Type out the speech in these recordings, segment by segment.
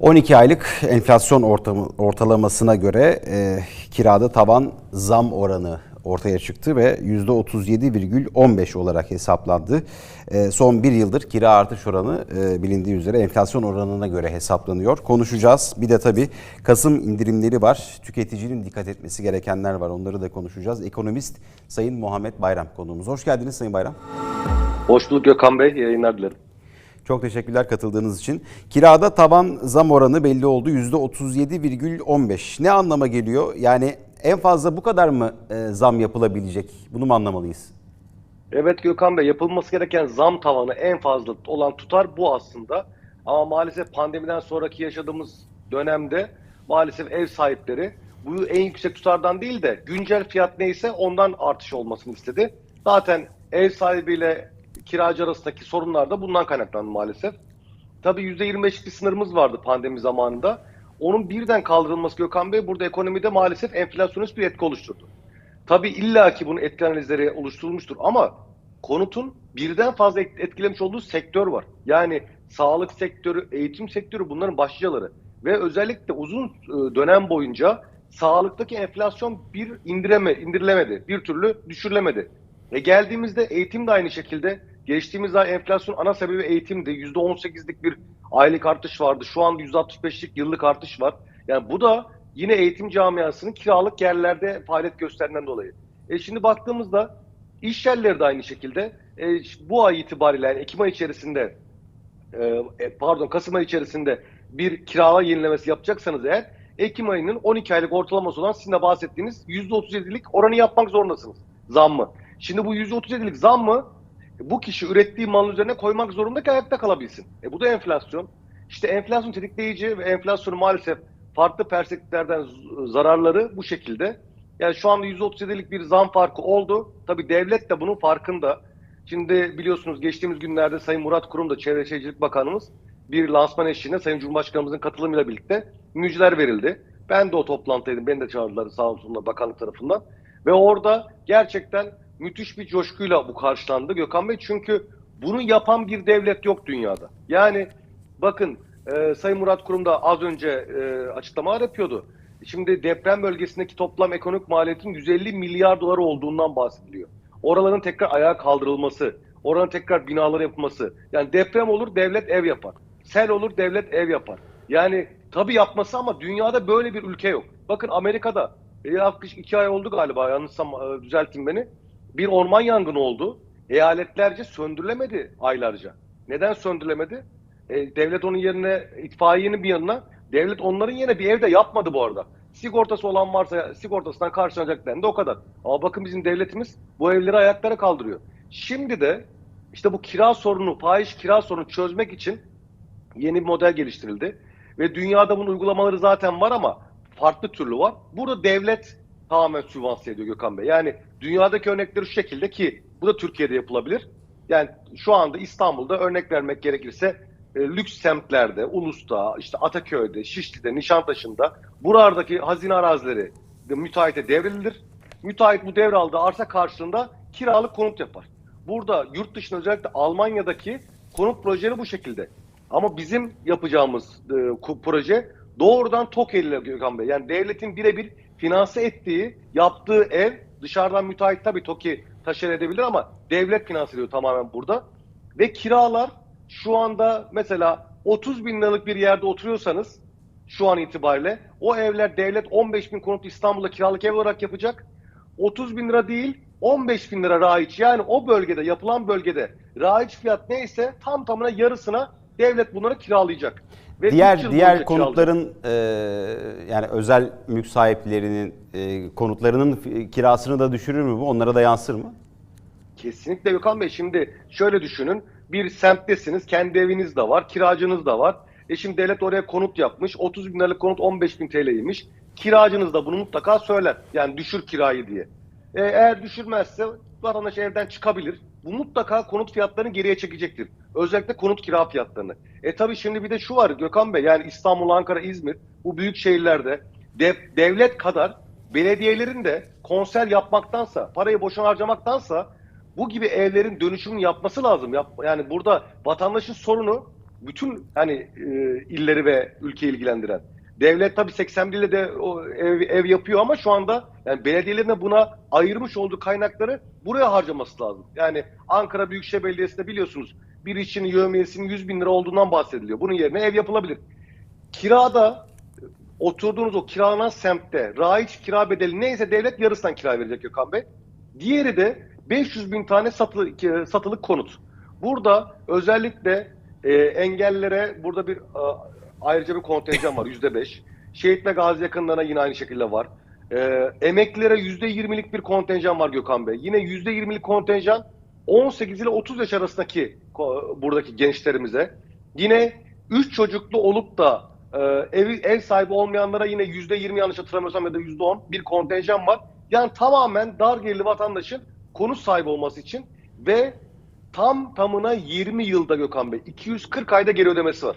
12 aylık enflasyon ortamı, ortalamasına göre e, kirada taban zam oranı ortaya çıktı ve %37,15 olarak hesaplandı. E, son bir yıldır kira artış oranı e, bilindiği üzere enflasyon oranına göre hesaplanıyor. Konuşacağız. Bir de tabii Kasım indirimleri var. Tüketicinin dikkat etmesi gerekenler var. Onları da konuşacağız. Ekonomist Sayın Muhammed Bayram konuğumuz. Hoş geldiniz Sayın Bayram. Hoş bulduk Gökhan Bey. Yayınlar dilerim. Çok teşekkürler katıldığınız için. Kirada taban zam oranı belli oldu. %37,15. Ne anlama geliyor? Yani en fazla bu kadar mı e, zam yapılabilecek? Bunu mu anlamalıyız? Evet Gökhan Bey yapılması gereken zam tavanı en fazla olan tutar bu aslında. Ama maalesef pandemiden sonraki yaşadığımız dönemde maalesef ev sahipleri bu en yüksek tutardan değil de güncel fiyat neyse ondan artış olmasını istedi. Zaten ev sahibiyle kiracı arasındaki sorunlar da bundan kaynaklandı maalesef. Tabii %25'lik bir sınırımız vardı pandemi zamanında. Onun birden kaldırılması Gökhan Bey burada ekonomide maalesef enflasyonist bir etki oluşturdu. Tabii illaki bunun etki analizleri oluşturulmuştur ama konutun birden fazla et- etkilemiş olduğu sektör var. Yani sağlık sektörü, eğitim sektörü bunların başlıcaları. Ve özellikle uzun e, dönem boyunca sağlıktaki enflasyon bir indireme, indirilemedi. Bir türlü düşürülemedi. E geldiğimizde eğitim de aynı şekilde. Geçtiğimiz ay enflasyon ana sebebi eğitimdi. %18'lik bir aylık artış vardı. Şu anda %65'lik yıllık artış var. Yani bu da yine eğitim camiasının kiralık yerlerde faaliyet gösterdiğinden dolayı. E şimdi baktığımızda iş yerleri de aynı şekilde e, bu ay itibariyle yani Ekim ayı içerisinde e, e, pardon Kasım ayı içerisinde bir kirala yenilemesi yapacaksanız eğer Ekim ayının 12 aylık ortalaması olan sizin de bahsettiğiniz %37'lik oranı yapmak zorundasınız zammı. Şimdi bu %37'lik zammı bu kişi ürettiği malın üzerine koymak zorunda ki ayakta kalabilsin. E bu da enflasyon. İşte enflasyon tetikleyici ve enflasyonu maalesef farklı perspektiflerden zararları bu şekilde. Yani şu anda %37'lik bir zam farkı oldu. Tabii devlet de bunun farkında. Şimdi biliyorsunuz geçtiğimiz günlerde Sayın Murat Kurum da Çevre Şehircilik Bakanımız bir lansman eşliğinde Sayın Cumhurbaşkanımızın katılımıyla birlikte müjdeler verildi. Ben de o toplantıdaydım. Beni de çağırdılar sağ olsunlar bakanlık tarafından. Ve orada gerçekten müthiş bir coşkuyla bu karşılandı Gökhan Bey. Çünkü bunu yapan bir devlet yok dünyada. Yani bakın e, Sayın Murat Kurum da az önce e, açıklamalar yapıyordu. Şimdi deprem bölgesindeki toplam ekonomik maliyetin 150 milyar dolar olduğundan bahsediliyor. Oraların tekrar ayağa kaldırılması, oranın tekrar binaları yapılması. Yani deprem olur devlet ev yapar. Sel olur devlet ev yapar. Yani tabii yapması ama dünyada böyle bir ülke yok. Bakın Amerika'da yaklaşık iki ay oldu galiba yanlışsam e, düzeltin beni. Bir orman yangını oldu. Eyaletlerce söndürülemedi aylarca. Neden söndürülemedi? E, devlet onun yerine itfaiyenin bir yanına devlet onların yerine bir evde yapmadı bu arada. Sigortası olan varsa sigortasından karşılanacak o kadar. Ama bakın bizim devletimiz bu evleri ayaklara kaldırıyor. Şimdi de işte bu kira sorunu, fahiş kira sorunu çözmek için yeni bir model geliştirildi. Ve dünyada bunun uygulamaları zaten var ama farklı türlü var. Burada devlet tamamen sübvanse ediyor Gökhan Bey. Yani dünyadaki örnekleri şu şekilde ki bu da Türkiye'de yapılabilir. Yani şu anda İstanbul'da örnek vermek gerekirse e, lüks semtlerde, Ulus'ta, işte Ataköy'de, Şişli'de, Nişantaşı'nda buralardaki hazine arazileri de müteahhite devrilir. Müteahhit bu devraldığı arsa karşılığında kiralık konut yapar. Burada yurt dışında özellikle Almanya'daki konut projeleri bu şekilde. Ama bizim yapacağımız e, proje doğrudan TOKİ ile Gökhan Bey. Yani devletin birebir finanse ettiği, yaptığı ev dışarıdan müteahhit tabii TOKİ taşer edebilir ama devlet finanse ediyor tamamen burada. Ve kiralar şu anda mesela 30 bin liralık bir yerde oturuyorsanız şu an itibariyle o evler devlet 15 bin konut İstanbul'da kiralık ev olarak yapacak. 30 bin lira değil 15 bin lira raiç yani o bölgede yapılan bölgede raiç fiyat neyse tam tamına yarısına devlet bunları kiralayacak. Ve Diğer diğer konutların e, yani özel mülk sahiplerinin e, konutlarının kirasını da düşürür mü bu? Onlara da yansır mı? Kesinlikle Gökhan Bey. Şimdi şöyle düşünün. Bir semttesiniz. Kendi eviniz de var. Kiracınız da var. E şimdi devlet oraya konut yapmış. 30 bin liralık konut 15 bin TL'ymiş. Kiracınız da bunu mutlaka söyler. Yani düşür kirayı diye. E, eğer düşürmezse vatandaş evden çıkabilir. Bu mutlaka konut fiyatlarını geriye çekecektir. Özellikle konut kira fiyatlarını. E tabii şimdi bir de şu var Gökhan Bey. Yani İstanbul, Ankara, İzmir bu büyük şehirlerde dev- devlet kadar belediyelerin de konser yapmaktansa, parayı boşuna harcamaktansa bu gibi evlerin dönüşümünü yapması lazım. Yap, yani burada vatandaşın sorunu bütün hani e, illeri ve ülkeyi ilgilendiren. Devlet tabii 81 ile de o ev, ev yapıyor ama şu anda yani belediyelerin de buna ayırmış olduğu kaynakları buraya harcaması lazım. Yani Ankara Büyükşehir Belediyesi'nde biliyorsunuz bir işçinin yövmiyesinin 100 bin lira olduğundan bahsediliyor. Bunun yerine ev yapılabilir. Kirada oturduğunuz o kiralanan semtte raiç kira bedeli neyse devlet yarısından kira verecek Gökhan Bey. Diğeri de 500 bin tane satılı, satılık konut. Burada özellikle e, engellilere burada bir e, ayrıca bir kontenjan var yüzde beş. Şehit ve gazi yakınlarına yine aynı şekilde var. E, emeklilere yüzde yirmilik bir kontenjan var Gökhan Bey. Yine yüzde yirmilik kontenjan 18 ile 30 yaş arasındaki buradaki gençlerimize. Yine 3 çocuklu olup da e, ev, ev sahibi olmayanlara yine yüzde yirmi yanlış hatırlamıyorsam ya da yüzde on bir kontenjan var. Yani tamamen dar gelirli vatandaşın konut sahibi olması için ve tam tamına 20 yılda Gökhan Bey 240 ayda geri ödemesi var.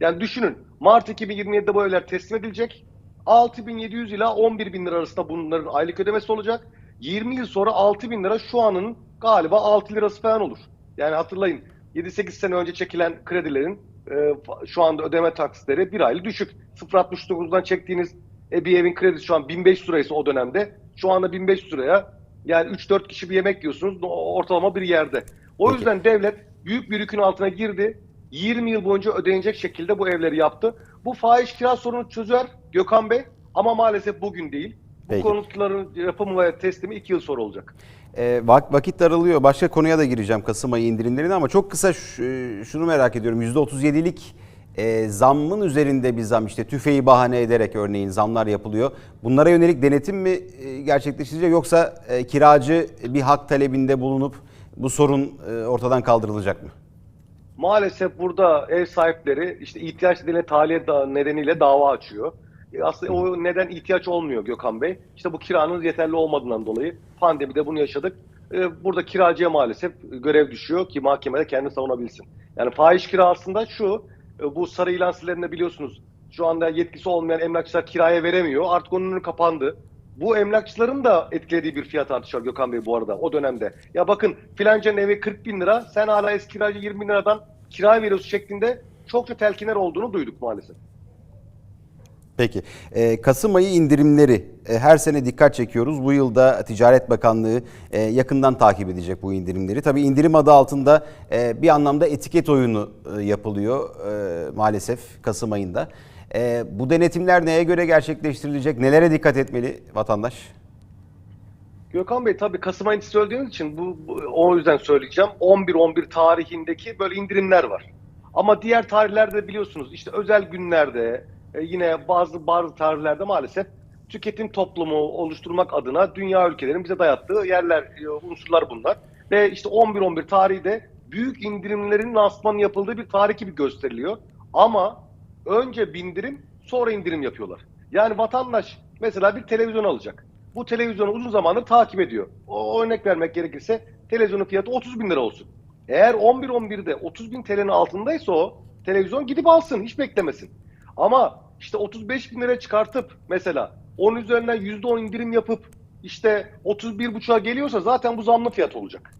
Yani düşünün Mart 2027'de bu evler teslim edilecek. 6700 ila 11000 lira arasında bunların aylık ödemesi olacak. 20 yıl sonra 6000 lira şu anın galiba 6 lirası falan olur. Yani hatırlayın 7-8 sene önce çekilen kredilerin e, şu anda ödeme taksitleri bir aylık düşük. 0.69'dan çektiğiniz e, bir evin kredisi şu an 1500 liraysa o dönemde şu anda 1500 liraya yani 3-4 kişi bir yemek yiyorsunuz ortalama bir yerde. O Peki. yüzden devlet büyük bir yükün altına girdi. 20 yıl boyunca ödenecek şekilde bu evleri yaptı. Bu fahiş kira sorunu çözer Gökhan Bey ama maalesef bugün değil. Bu Peki. konutların yapımı ve teslimi 2 yıl sonra olacak. E, vak- vakit daralıyor. Başka konuya da gireceğim Kasım ayı indirimlerine ama çok kısa ş- şunu merak ediyorum. %37'lik e, zammın üzerinde bir zam işte tüfeği bahane ederek örneğin zamlar yapılıyor. Bunlara yönelik denetim mi e, yoksa e, kiracı bir hak talebinde bulunup bu sorun e, ortadan kaldırılacak mı? Maalesef burada ev sahipleri işte ihtiyaç nedeniyle tahliye da- nedeniyle dava açıyor. Aslında o neden ihtiyaç olmuyor Gökhan Bey. İşte bu kiranın yeterli olmadığından dolayı pandemide bunu yaşadık. E, Burada kiracıya maalesef görev düşüyor ki mahkemede kendini savunabilsin. Yani fahiş kira aslında şu, e, bu sarı ilan sitelerinde biliyorsunuz şu anda yetkisi olmayan emlakçılar kiraya veremiyor. Artık onun önü kapandı. Bu emlakçıların da etkilediği bir fiyat artışı var Gökhan Bey bu arada o dönemde. Ya bakın filancanın evi 40 bin lira sen hala eski kiracı 20 bin liradan kira veriyorsun şeklinde çokça telkinler olduğunu duyduk maalesef. Peki. Ee, Kasım ayı indirimleri e, her sene dikkat çekiyoruz. Bu yılda Ticaret Bakanlığı e, yakından takip edecek bu indirimleri. Tabii indirim adı altında e, bir anlamda etiket oyunu e, yapılıyor e, maalesef Kasım ayında. E, bu denetimler neye göre gerçekleştirilecek? Nelere dikkat etmeli vatandaş? Gökhan Bey tabii Kasım ayını söylediğiniz için bu, bu- o yüzden söyleyeceğim. 11-11 tarihindeki böyle indirimler var. Ama diğer tarihlerde biliyorsunuz işte özel günlerde e, yine bazı bazı tarihlerde maalesef tüketim toplumu oluşturmak adına dünya ülkelerinin bize dayattığı yerler, e, unsurlar bunlar. Ve işte 11-11 tarihi de büyük indirimlerin lansmanı yapıldığı bir tarih gibi gösteriliyor. Ama önce bindirim sonra indirim yapıyorlar. Yani vatandaş mesela bir televizyon alacak. Bu televizyonu uzun zamandır takip ediyor. O örnek vermek gerekirse televizyonun fiyatı 30 bin lira olsun. Eğer 11-11'de 30 bin TL'nin altındaysa o televizyon gidip alsın hiç beklemesin. Ama işte 35 bin lira çıkartıp mesela onun üzerinden %10 indirim yapıp işte 31,5'a geliyorsa zaten bu zamlı fiyat olacak.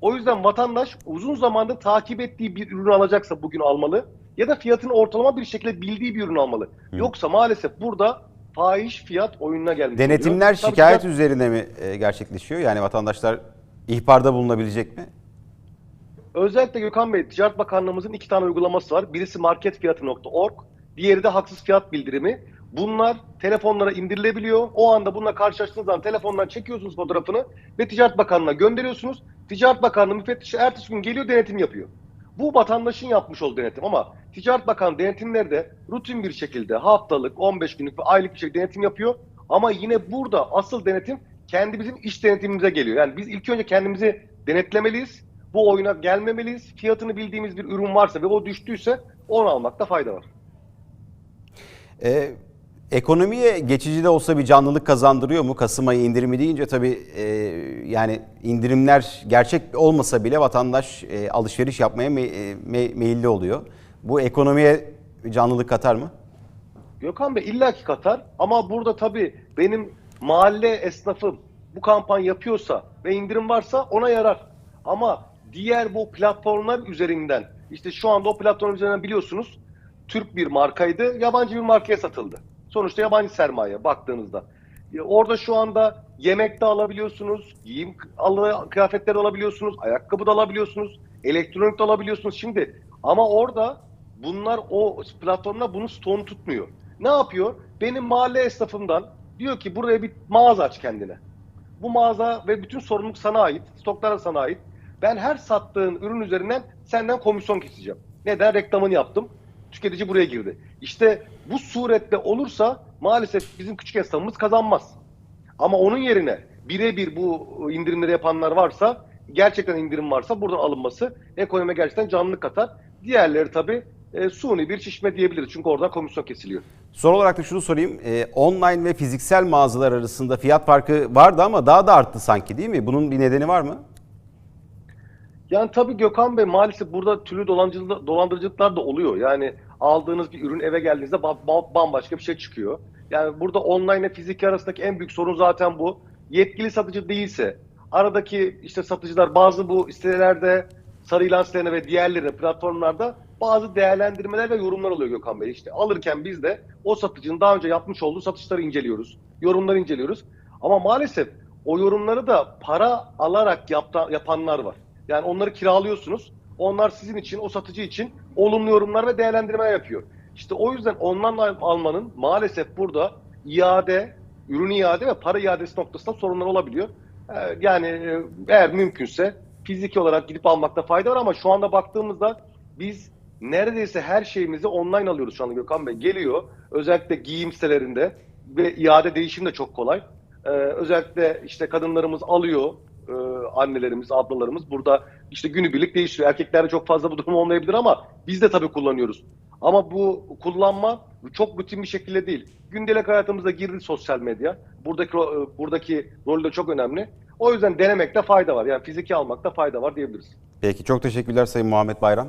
O yüzden vatandaş uzun zamandır takip ettiği bir ürün alacaksa bugün almalı ya da fiyatını ortalama bir şekilde bildiği bir ürün almalı. Yoksa maalesef burada fahiş fiyat oyununa gelmiş Denetimler oluyor. Tabii şikayet ki- üzerine mi e, gerçekleşiyor? Yani vatandaşlar ihbarda bulunabilecek mi? Özellikle Gökhan Bey, Ticaret Bakanlığımızın iki tane uygulaması var. Birisi marketfiyatı.org, diğeri de haksız fiyat bildirimi. Bunlar telefonlara indirilebiliyor. O anda bununla karşılaştığınız zaman telefondan çekiyorsunuz fotoğrafını ve Ticaret Bakanlığı'na gönderiyorsunuz. Ticaret Bakanlığı müfettişi ertesi gün geliyor denetim yapıyor. Bu vatandaşın yapmış olduğu denetim ama Ticaret Bakanı denetimleri de rutin bir şekilde haftalık, 15 günlük ve aylık bir şekilde denetim yapıyor. Ama yine burada asıl denetim kendi bizim iş denetimimize geliyor. Yani biz ilk önce kendimizi denetlemeliyiz. Bu oyuna gelmemeliyiz. Fiyatını bildiğimiz bir ürün varsa ve o düştüyse onu almakta fayda var. Ee, ekonomiye geçici de olsa bir canlılık kazandırıyor mu? Kasım ayı indirimi deyince tabii e, yani indirimler gerçek olmasa bile vatandaş e, alışveriş yapmaya me- e, me- meyilli oluyor. Bu ekonomiye canlılık katar mı? Gökhan Bey illaki katar ama burada tabii benim mahalle esnafım bu kampanya yapıyorsa ve indirim varsa ona yarar. Ama diğer bu platformlar üzerinden işte şu anda o platform üzerinden biliyorsunuz Türk bir markaydı, yabancı bir markaya satıldı. Sonuçta yabancı sermaye baktığınızda. E, Orada şu anda yemek de alabiliyorsunuz, giyim kıyafetleri alabiliyorsunuz, ayakkabı da alabiliyorsunuz, elektronik de alabiliyorsunuz. Şimdi ama orada bunlar o platformlar bunun stoğunu tutmuyor. Ne yapıyor? Benim mahalle esnafımdan diyor ki buraya bir mağaza aç kendine. Bu mağaza ve bütün sorumluluk sana ait, stoklar sana ait. Ben her sattığın ürün üzerinden senden komisyon keseceğim. Neden? Reklamını yaptım. Tüketici buraya girdi. İşte bu surette olursa maalesef bizim küçük esnafımız kazanmaz. Ama onun yerine birebir bu indirimleri yapanlar varsa, gerçekten indirim varsa buradan alınması ekonomiye gerçekten canlılık katar. Diğerleri tabii e, suni bir şişme diyebiliriz. Çünkü oradan komisyon kesiliyor. Son olarak da şunu sorayım. Ee, online ve fiziksel mağazalar arasında fiyat farkı vardı ama daha da arttı sanki değil mi? Bunun bir nedeni var mı? Yani tabii Gökhan Bey maalesef burada türlü dolandırıcılık- dolandırıcılıklar da oluyor. Yani aldığınız bir ürün eve geldiğinizde ba- ba- bambaşka bir şey çıkıyor. Yani burada online ile fiziki arasındaki en büyük sorun zaten bu. Yetkili satıcı değilse aradaki işte satıcılar bazı bu sitelerde sarı ilan sitelerine ve diğerlerine platformlarda bazı değerlendirmeler ve yorumlar oluyor Gökhan Bey. İşte alırken biz de o satıcının daha önce yapmış olduğu satışları inceliyoruz. Yorumları inceliyoruz. Ama maalesef o yorumları da para alarak yapta, yapanlar var. Yani onları kiralıyorsunuz. Onlar sizin için, o satıcı için olumlu yorumlar ve değerlendirmeler yapıyor. İşte o yüzden al- almanın maalesef burada iade, ürün iade ve para iadesi noktasında sorunlar olabiliyor. Ee, Yani e, eğer mümkünse fiziki olarak gidip almakta fayda var ama şu anda baktığımızda biz neredeyse her şeyimizi online alıyoruz şu anda Gökhan Bey. Geliyor özellikle giyim sitelerinde ve iade değişim de çok kolay. Ee, özellikle işte kadınlarımız alıyor, annelerimiz, ablalarımız burada işte günübirlik değişiyor. Erkeklerde çok fazla bu durum olmayabilir ama biz de tabii kullanıyoruz. Ama bu kullanma çok rutin bir şekilde değil. Gündelik hayatımıza girdi sosyal medya. Buradaki e, buradaki rolü de çok önemli. O yüzden denemekte fayda var. Yani fiziki almakta fayda var diyebiliriz. Peki çok teşekkürler Sayın Muhammed Bayram.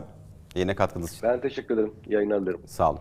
Yine katkınız için. Ben teşekkür ederim. Yayınlar dilerim. Sağ olun.